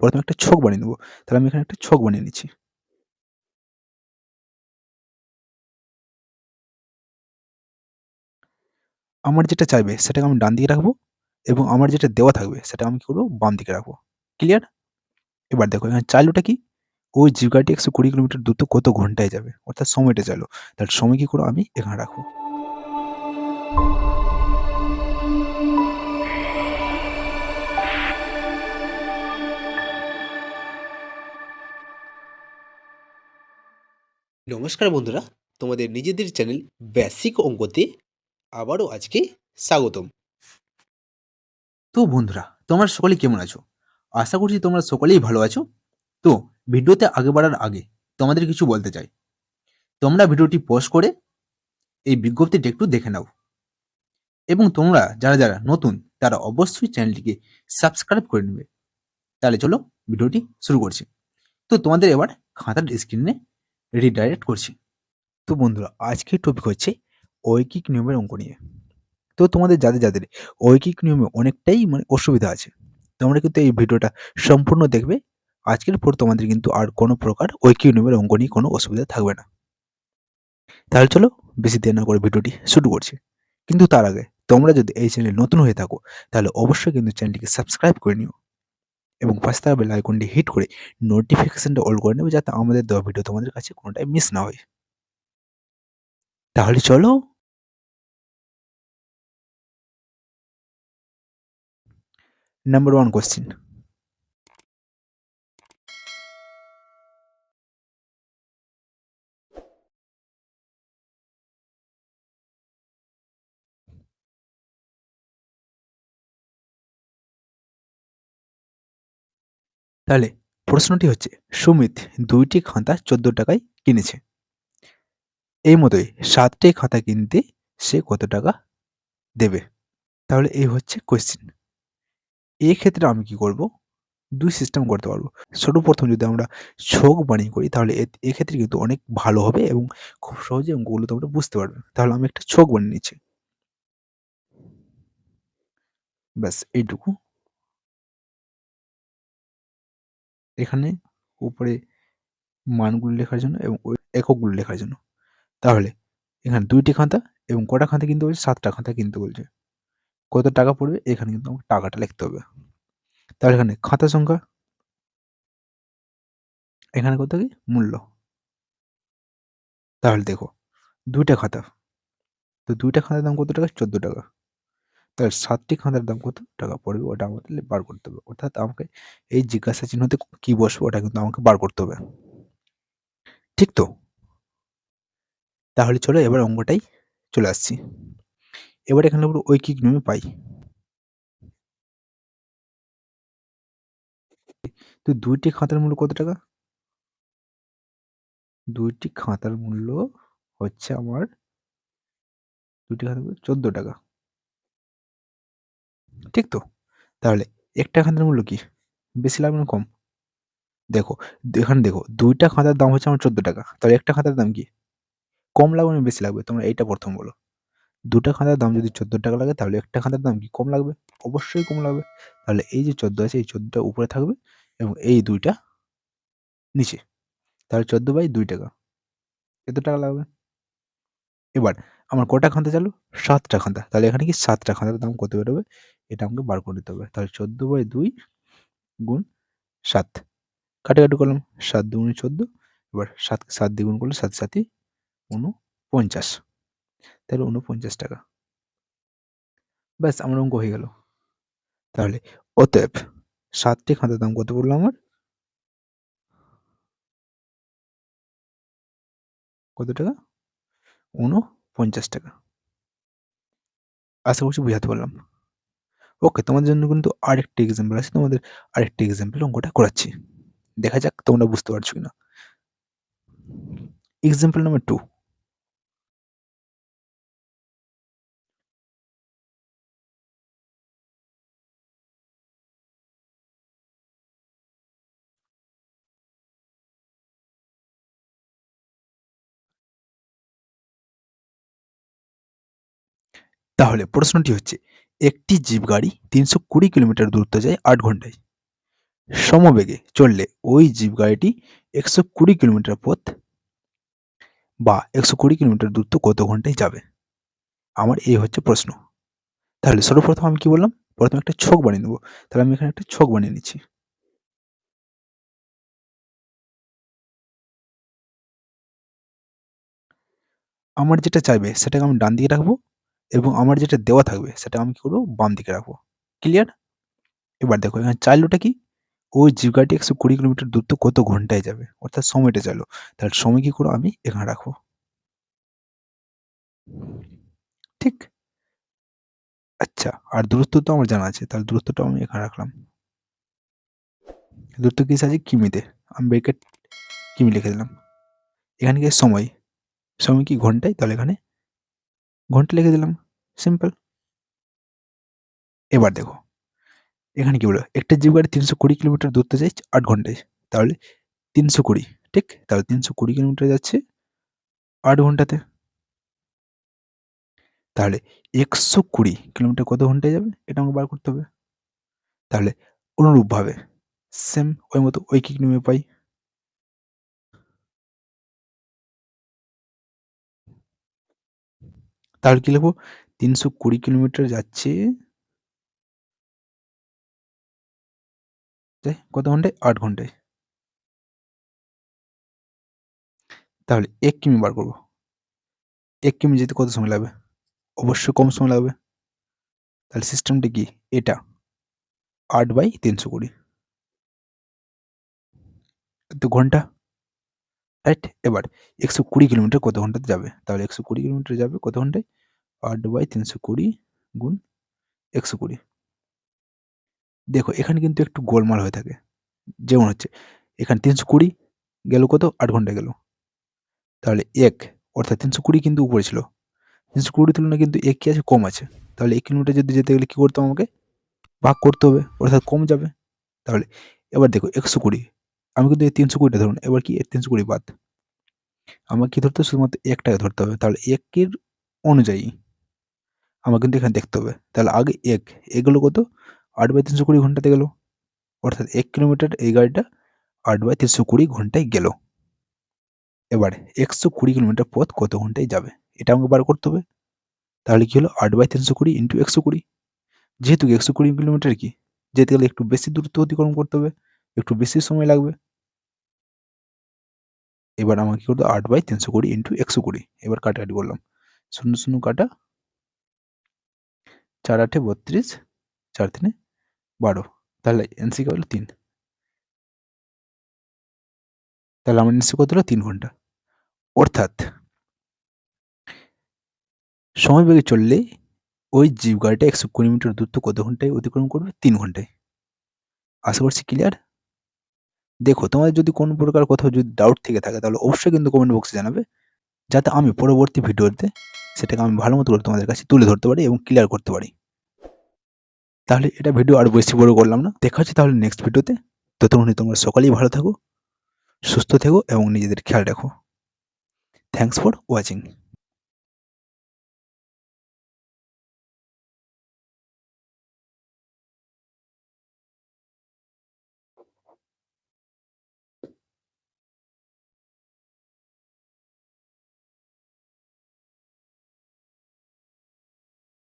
প্রথমে একটা ছক বানিয়ে নেব তাহলে আমি এখানে একটা ছক বানিয়ে নিচ্ছি। আমার যেটা চাইবে সেটাকে আমি ডান দিকে রাখব এবং আমার যেটা দেওয়া থাকবে সেটা আমি কি করব? বাম দিকে রাখব। ক্লিয়ার এবার দেখো, এখানে চাইলোটা কি? ওই জিগাটি একশো কুড়ি কিলোমিটার দ্রুত কত ঘন্টায় যাবে? অর্থাৎ সময়টা চাইলো। তাহলে সময় কি করব? আমি এখানে রাখব। নমস্কার বন্ধুরা, তোমাদের নিজেদের চ্যানেল বেসিক অঙ্কতে আবারও আজকে স্বাগতম। তো বন্ধুরা, তোমরা সকলে কেমন আছো? আশা করছি তোমরা সকলেই ভালো আছো। তো ভিডিওতে আগে বাড়ার আগে তোমাদের কিছু বলতে চাই। তোমরা ভিডিওটি পোস্ট করে এই বিজ্ঞপ্তিটি একটু দেখে নাও। এবং তোমরা যারা যারা নতুন, তারা অবশ্যই চ্যানেলটিকে সাবস্ক্রাইব করে নেবে। তাহলে চলো ভিডিওটি শুরু করছি। তো তোমাদের এবার খাতার স্ক্রিনে রিডাইরেক্ট করছি। তো বন্ধুরা, আজকের টপিক হচ্ছে ঐকিক নিয়মের অঙ্ক নিয়ে। তো তোমাদের, যাদের যাদের ঐকিক নিয়মে অনেকটাই মানে অসুবিধা আছে, তোমরা কিন্তু এই ভিডিওটা সম্পূর্ণ দেখবে। আজকের পর তোমাদের কিন্তু আর কোনো প্রকার ঐকিক নিয়মের অঙ্ক নিয়ে কোনো অসুবিধা থাকবে না। তাহলে চলো, বেশি দেরি না করে ভিডিওটি শুরু করছি। কিন্তু তার আগে তোমরা যদি এই চ্যানেলে নতুন হয়ে থাকো, তাহলে অবশ্যই কিন্তু চ্যানেলটিকে সাবস্ক্রাইব করে নিও। এবং পাশে থাকা বেল আইকনটি হিট করে নোটিফিকেশনটা অল করে নেবে যাতে আমাদের দেওয়া ভিডিও তোমাদের কাছে কোনোটাই মিস না হয়। তাহলে চলো। নাম্বার ওয়ান কোশ্চিন তাহলে প্রশ্নটি হচ্ছে, সুমিত দুইটি খাতা চোদ্দ টাকায় কিনেছে। এই মতোই সাতটি খাতা কিনতে সে কত টাকা দেবে? তাহলে এই হচ্ছে কোয়েশ্চেন ক্ষেত্রে আমি কি করব? দুই সিস্টেম করতে পারব। সর্বপ্রথম যদি আমরা ছক বানিয়ে করি, তাহলে এক্ষেত্রে কিন্তু অনেক ভালো হবে এবং খুব সহজে অঙ্কগুলো তোমরা বুঝতে পারবে। তাহলে আমি একটা ছক বানিয়ে নিচ্ছি। ব্যাস, এইটুকু। এখানে উপরে মানগুলো লেখার জন্য এবং ওই এককগুলো লেখার জন্য। তাহলে এখানে দুইটি খাতা এবং কটা খাতা কিনতে বলছে? সাতটা খাতা কিনতে বলছে। কত টাকা পড়বে? এখানে কিন্তু আমাকে টাকাটা লিখতে হবে। তাহলে এখানে খাতা সংখ্যা, এখানে কত কি? মূল্য। তাহলে দেখো, দুইটা খাতা। তো দুইটা খাতার দাম কত টাকা? চোদ্দ টাকা। তাহলে সাতটি খাতার দাম কত? টাকা পড়বে, ওটা আমাদের বার করতে হবে। অর্থাৎ আমাকে এই জিজ্ঞাসা চিহ্নতে কি বসবে, ওটা কিন্তু আমাকে বার করতে হবে। ঠিক তো? তাহলে চলো এবার অঙ্কটাই চলে আসছি। এবার এখানে পুরো ঐকিক নিয়মে পাই। তো দুইটি খাতার মূল্য কত টাকা? দুইটি খাতার মূল্য হচ্ছে আমার, দুইটি খাতার মূল্য চোদ্দ টাকা। ঠিক তো? তাহলে একটা খাতার মূল্য কি? বেশি লাগবে না কম? দেখো এখানে দেখো, দুইটা খাতার দাম হচ্ছে আমার চোদ্দ টাকা। তাহলে একটা খাতার দাম কি? কম লাগবে না বেশি লাগবে? তোমরা এইটা প্রথম বলো। দুটা খাতার দাম যদি চোদ্দ টাকা লাগে, তাহলে একটা খাতার দাম কি কম লাগবে? অবশ্যই কম লাগবে। তাহলে এই যে চোদ্দ আছে, এই চোদ্দটা উপরে থাকবে এবং এই দুইটা নিচে। তাহলে চোদ্দ বাই দুই টাকা। কত টাকা লাগবে? এবার, আমার কটা খাতা চালু? সাতটা খাতা তাহলে এখানে কি সাতটা খাতার দাম কত বেরোবে? এটা আমাকে বার করে দিতে হবে। তাহলে চোদ্দ বাই দুই গুণ সাত। কাটাকাটি করলাম সাত দুগুণে চোদ্দ, এবার সাত সাত দ্বিগুণ করলে সাত সাতই উনপঞ্চাশ তাহলে উনপঞ্চাশ টাকা। ব্যাস, আমার অঙ্ক হয়ে গেল। তাহলে অতএব সাতটি খাতার দাম কত পড়ল আমার? কত টাকা? উনপঞ্চাশ টাকা। আশা করছি বুঝাতে পারলাম। ওকে তোমাদের জন্য কিন্তু আরেকটি এক্সাম্পল আছে, তোমাদের আরেকটি এক্সাম্পল অঙ্কটা করাচ্ছি। দেখা যাক তোমরা বুঝতে পারছ কিনা। এক্সাম্পল নাম্বার টু তাহলে প্রশ্নটি হচ্ছে একটি জিপ গাড়ি তিনশো কুড়ি কিলোমিটার দূরত্ব যায় আট ঘন্টায়। সমবেগে চললে ওই জিপ গাড়িটি একশো কুড়ি কিলোমিটার পথ বা একশো কুড়ি কিলোমিটার দূরত্ব কত ঘন্টায় যাবে? আমার এই হচ্ছে প্রশ্ন। তাহলে সর্বপ্রথম আমি কি বললাম? প্রথমে একটা ছক বানিয়ে নেব। তাহলে আমি এখানে একটা ছক বানিয়ে নিচ্ছি। আমার যেটা চাইবে সেটাকে আমি ডান দিকে রাখব। এবং আমার যেটা দেওয়া থাকবে সেটা আমি কি করব? বাম দিকে রাখব। ক্লিয়ার এবার দেখো, এখানে চাইলোটা কি? ওই জিপ গাড়িটি একশো কুড়ি কিলোমিটার দূরত্ব কত ঘন্টায় যাবে? অর্থাৎ সময়টা চাইলো। তাহলে সময় কি করব? আমি এখানে রাখব। ঠিক? আচ্ছা আর দূরত্ব তো আমার জানা আছে। তাহলে দূরত্বটা আমি এখানে রাখলাম। দূরত্ব কিসে আছে? কিমিতে। আমি ব্রেকেট কিমি লিখে দিলাম। এখানে কি সময়? সময় কি ঘন্টায়? তাহলে এখানে ঘণ্টা লিখে দিলাম সিম্পল এবার দেখো, এখানে কি বলো, একটা জিপ গাড়ি তিনশো কুড়ি কিলোমিটার দূরত্ব যায়, আট ঘন্টায়। তাহলে তিনশো কুড়ি, ঠিক? তাহলে তিনশো কুড়ি কিলোমিটার যাচ্ছে আট ঘন্টাতে। তাহলে একশো কুড়ি কিলোমিটার কত ঘন্টায় যাবে? এটা আমাকে বার করতে হবে। তাহলে অনুরূপভাবে সেম ওই মতো ঐকিক নিয়মে পাই? তাহলে কি লিখব? তিনশো কুড়ি কিলোমিটার যাচ্ছে। কত ঘন্টায়? আট ঘন্টায়। তাহলে এক কিমি বার করব। এক কিমি যেতে কত সময় লাগবে? অবশ্যই কম সময় লাগবে। তাহলে সিস্টেমটা কি? এটা। আট বাই তিনশো কুড়ি। তো ঘণ্টা। রাইট এবার একশো কুড়ি কিলোমিটার কত ঘন্টাতে যাবে? তাহলে একশো কুড়ি কিলোমিটার যাবে কত ঘন্টায়? আট বাই তিনশো কুড়ি গুণ একশো কুড়ি। দেখো, এখানে কিন্তু একটু গোলমাল হয়ে থাকে। যেমন হচ্ছে, এখানে তিনশো কুড়ি গেল কত? আট ঘণ্টা গেল। তাহলে এক, অর্থাৎ তিনশো কুড়ি কিন্তু উপরে ছিল। তিনশো কুড়ির তুলনায় কিন্তু এক কি আছে? কম আছে। তাহলে এক কিলোমিটার যদি যেতে গেলে কী করতে হবে আমাকে? ভাগ করতে হবে, অর্থাৎ কম যাবে। তাহলে এবার দেখো, একশো কুড়ি আমি কিন্তু এই তিনশো কুড়িটা ধরুন, এবার কি তিনশো কুড়ি বাদ। আমার কি ধরতে শুধুমাত্র একটাকে ধরতে হবে, তাহলে একের অনুযায়ী আমার কিন্তু এখানে দেখতে হবে। তাহলে আগে এক এগুলো কত? আট বাই তিনশো কুড়ি ঘন্টাতে গেল। অর্থাৎ এক কিলোমিটার এই গাড়িটা আট বাই তিনশো কুড়ি ঘন্টায় গেল। এবার একশো কুড়ি কিলোমিটার পথ কত ঘন্টায় যাবে? এটা আমাকে বার করতে হবে। তাহলে কী হলো? আট বাই তিনশো কুড়ি ইন্টু একশো কুড়ি। যেহেতু একশো কুড়ি কিলোমিটার কি? যেতে গেলে একটু বেশি দূরত্ব অতিক্রম করতে হবে। একটু বেশি সময় লাগবে। এবার আমাকে কি করতে আট বাই তিনশো কুড়ি ইন্টু একশো কুড়ি। এবার কাটাকাটি করলাম। শূন্য শূন্য কাটা চার আটে বত্রিশ, চার তিনে বারো। তাহলে এনসি হলো তিন। তাহলে আমার নিশ্চয় কত হলো? তিন ঘণ্টা। অর্থাৎ সময় বেগে চললে ওই জিপ গাড়িটা একশো কুড়ি মিটার দূরত্ব কত ঘন্টায় অতিক্রম করবে? তিন ঘন্টায়। আশা করছি ক্লিয়ার দেখো, তোমাদের যদি কোনো প্রকার কোথাও যদি ডাউট থেকে থাকে, তাহলে অবশ্যই কিন্তু কমেন্ট বক্সে জানাবে, যাতে আমি পরবর্তী ভিডিওতে সেটাকে আমি ভালো মতো করে তোমাদের কাছে তুলে ধরতে পারি এবং ক্লিয়ার করতে পারি। তাহলে এটা ভিডিও আর বেশি বড় করলাম না। দেখা হচ্ছে তাহলে নেক্সট ভিডিওতে ততক্ষণে তোমরা সকালেই ভালো থাকো, সুস্থ থেকো এবং নিজেদের খেয়াল রাখো। Thanks for watching